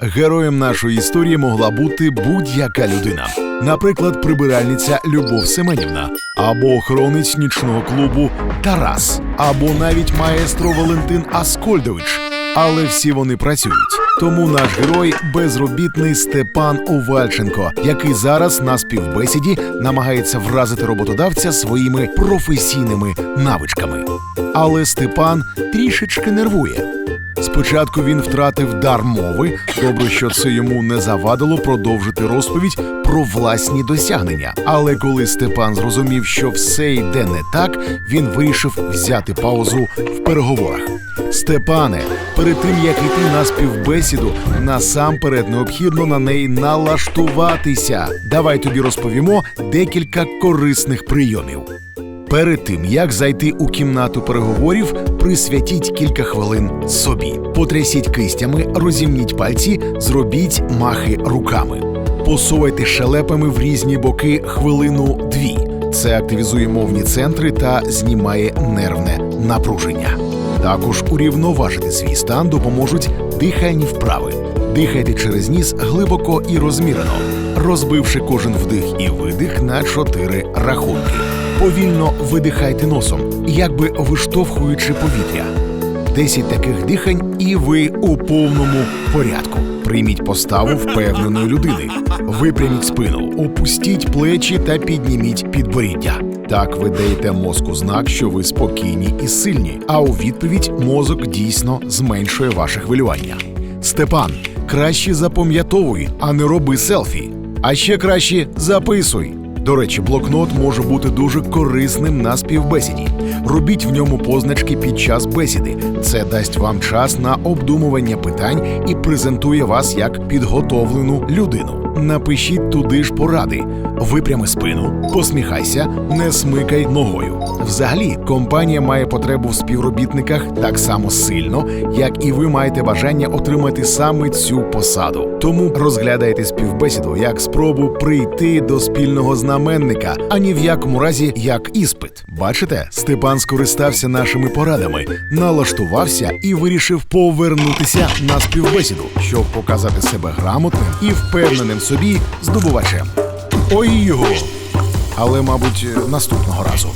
Героєм нашої історії могла бути будь-яка людина. Наприклад, прибиральниця Любов Семенівна, або охоронець нічного клубу Тарас, або навіть маестро Валентин Аскольдович. Але всі вони працюють. Тому наш герой безробітний Степан Овальченко, який зараз на співбесіді намагається вразити роботодавця своїми професійними навичками. Але Степан трішечки нервує. Спочатку він втратив дар мови. Добре, що це йому не завадило продовжити розповідь про власні досягнення. Але коли Степан зрозумів, що все йде не так, він вирішив взяти паузу в переговорах. Степане, перед тим як йти на співбесіду, насамперед необхідно на неї налаштуватися. Давай тобі розповімо декілька корисних прийомів. Перед тим як зайти у кімнату переговорів, присвятіть кілька хвилин собі. Потрясіть кистями, розімніть пальці, зробіть махи руками. Посувайте шелепами в різні боки хвилину дві. Це активізує мовні центри та знімає нервне напруження. Також урівноважити свій стан допоможуть дихальні вправи. Дихайте через ніс глибоко і розмірено, розбивши кожен вдих і видих на чотири рахунки. Повільно видихайте носом, якби виштовхуючи повітря. 10 таких дихань, і ви у повному порядку. Прийміть поставу впевненої людини. Випряміть спину, опустіть плечі та підніміть підборіддя. Так ви даєте мозку знак, що ви спокійні і сильні, а у відповідь мозок дійсно зменшує ваше хвилювання. Степан, краще запам'ятовуй, а не роби селфі. А ще краще записуй. До речі, блокнот може бути дуже корисним на співбесіді. Робіть в ньому позначки під час бесіди. Це дасть вам час на обдумування питань і презентує вас як підготовлену людину. Напишіть туди ж поради: випрями спину, посміхайся, не смикай ногою. Взагалі, компанія має потребу в співробітниках так само сильно, як і ви маєте бажання отримати саме цю посаду. Тому розглядайте співбесіду як спробу прийти до спільного знаменника, а ні в якому разі як іспит. Бачите, Степан скористався нашими порадами, налаштувався і вирішив повернутися на співбесіду, щоб показати себе грамотним і впевненим собі здобувачем. Ой його! Але, мабуть, наступного разу.